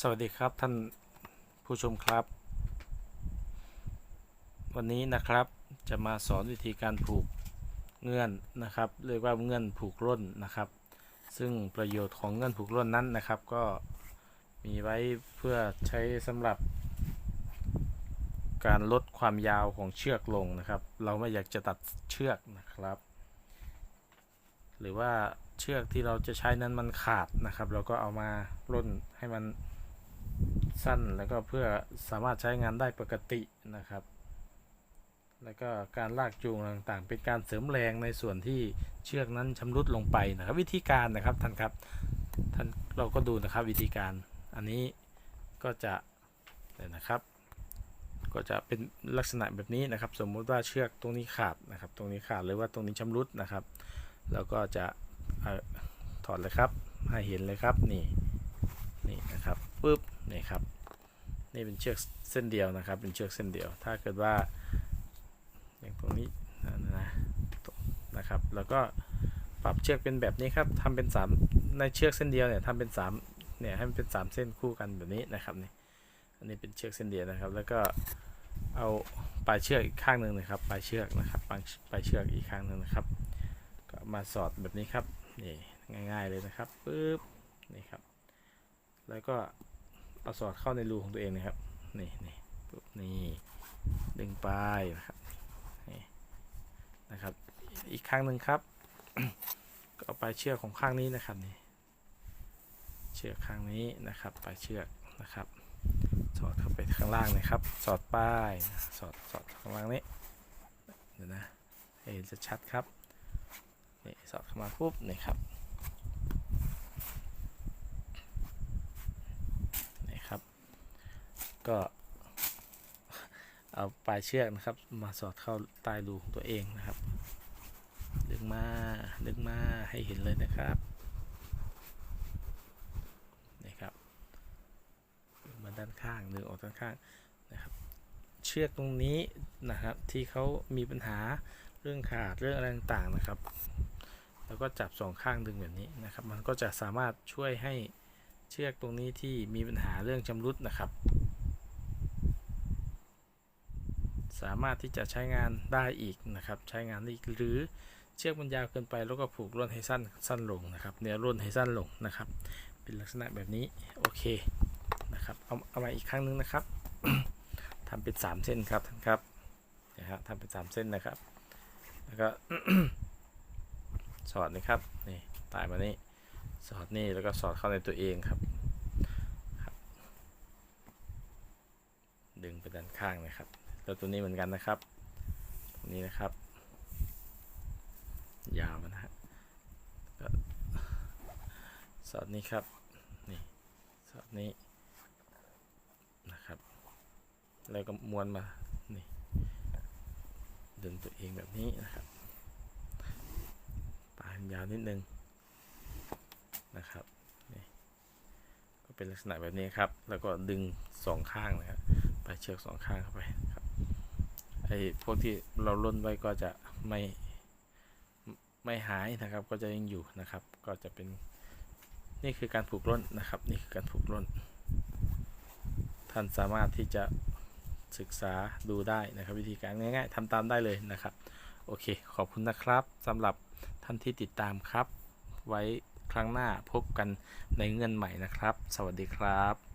สวัสดีครับท่านผู้ชมครับ วันนี้นะครับจะมาสอนวิธีการผูกเงื่อนนะครับเรียกว่าเงื่อนผูกร่นนะครับ ซึ่งประโยชน์ของเงื่อนผูกร่นนั้นนะครับ ก็มีไว้เพื่อใช้สำหรับการลดความยาวของเชือกลงนะครับ เราไม่อยากจะตัดเชือกนะครับ หรือว่าเชือกที่เราจะใช้นั้นมันขาดนะครับ เราก็เอามาร่นให้มัน สั้นแล้วก็เพื่อสามารถใช้งานได้ปกตินะครับ แล้วก็การลากจูงต่างๆ เป็นการเสริมแรงในส่วนที่เชือกนั้นชำรุดลงไปนะครับ วิธีการนะครับท่านครับท่านเราก็ดูนะครับวิธีการอันนี้ก็จะเดี๋ยนะครับ ก็จะเป็นลักษณะแบบนี้นะครับ สมมุติว่าเชือกตรงนี้ขาดนะครับ ตรงนี้ขาดหรือว่าตรงนี้ชำรุดนะครับ แล้วก็จะอถอดเลยครับให้เห็นเลยครับนี่ นี่นะครับปุ๊บนี่ครับนี่เป็นเชือกเส้นเดียวนะครับ เป็นเชือกเส้นเดียว ถ้าเกิดว่าอย่างตรงนี้นะนะนะครับ แล้วก็ปรับเชือกเป็นแบบนี้ครับทำเป็นสามในเชือกเส้นเดียวเนี่ยทำเป็นสามเนี่ยให้มันเป็นสามเส้นคู่กันแบบนี้นะครับนี่อันนี้เป็นเชือกเส้นเดียวนะครับ แล้วก็เอาปลายเชือกอีกข้างหนึ่งนะครับปลายเชือกนะครับปลายปลายเชือกอีกข้างหนึ่งนะครับ ก็มาสอดแบบนี้ครับนี่ง่ายๆเลยนะครับปึ๊บนี่ครับ แล้วก็เอาสอดเข้าในรูของตัวเองนะครับ นี่นี่ปึ๊บนี่ดึงปลายนะครับนี่นะครับ อีกข้างหนึ่งครับ ก็เอาปลายเชือกของข้างนี้นะครับนี่เชือกข้างนี้นะครับปลายเชือกนะครับสอดเข้าไปข้างล่างนะครับ สอดป้ายสอดสอดข้างล่างนี้เดี๋ยวนะเห็นชัดครับนี่สอดเข้ามาปุ๊บนี่ครับนี่ครับ ก็เอาปลายเชือกนะครับ มาสอดเข้าใต้รูของตัวเองนะครับดึงมาดึงมาให้เห็นเลยนะครับนี่ครับมาด้านข้างดึงออกด้านข้างนะครับ เชือกตรงนี้นะครับ ที่เขามีปัญหาเรื่องขาดเรื่องอะไรต่างๆนะครับ แล้วก็จับสองข้างดึงแบบนี้นะครับ มันก็จะสามารถช่วยให้เชือกตรงนี้ที่มีปัญหาเรื่องชำรุดนะครับ สามารถที่จะใช้งานได้อีกนะครับ ใช้งานได้อีกหรือเชือกมันยาวเกินไปแล้วก็ผูกร่นให้สั้นสั้นลงนะครับเนื้อร่นให้สั้นลงนะครับ เป็นลักษณะแบบนี้โอเคนะครับเอาเอามาอีกครั้งนึงนะครับทำเป็นสามเส้นครับท่านครับนะครับทำเป็นสามเส้นนะครับ แล้วก็สอดนะครับนี่ตายมานี่สอดนี่แล้วก็สอดเข้าในตัวเองครับดึงไปด้านข้างนะครับ แล้วตัวนี้เหมือนกันนะครับตรงนี้นะครับ ยาวนะฮะก็สอดนี้ครับนี่สอดนี้นะครับ แล้วก็ม้วนมานี่ดึงตัวเองแบบนี้นะครับปลายยาวนิดนึงนะครับนี่ก็เป็นลักษณะแบบนี้ครับ แล้วก็ดึงสองข้างนะครับปลายเชือกสองข้างเข้าไป ไอ้พวกที่เราล่นไว้ก็จะไม่ไม่หายนะครับ ก็จะยังอยู่นะครับ ก็จะเป็นนี่คือการผูกร่นนะครับ นี่คือการผูกร่นท่านสามารถที่จะศึกษาดูได้นะครับ วิธีการง่ายๆทำตามได้เลยนะครับ โอเค ขอบคุณนะครับสำหรับท่านที่ติดตามครับ ไว้ครั้งหน้าพบกันในเงื่อนใหม่นะครับ สวัสดีครับ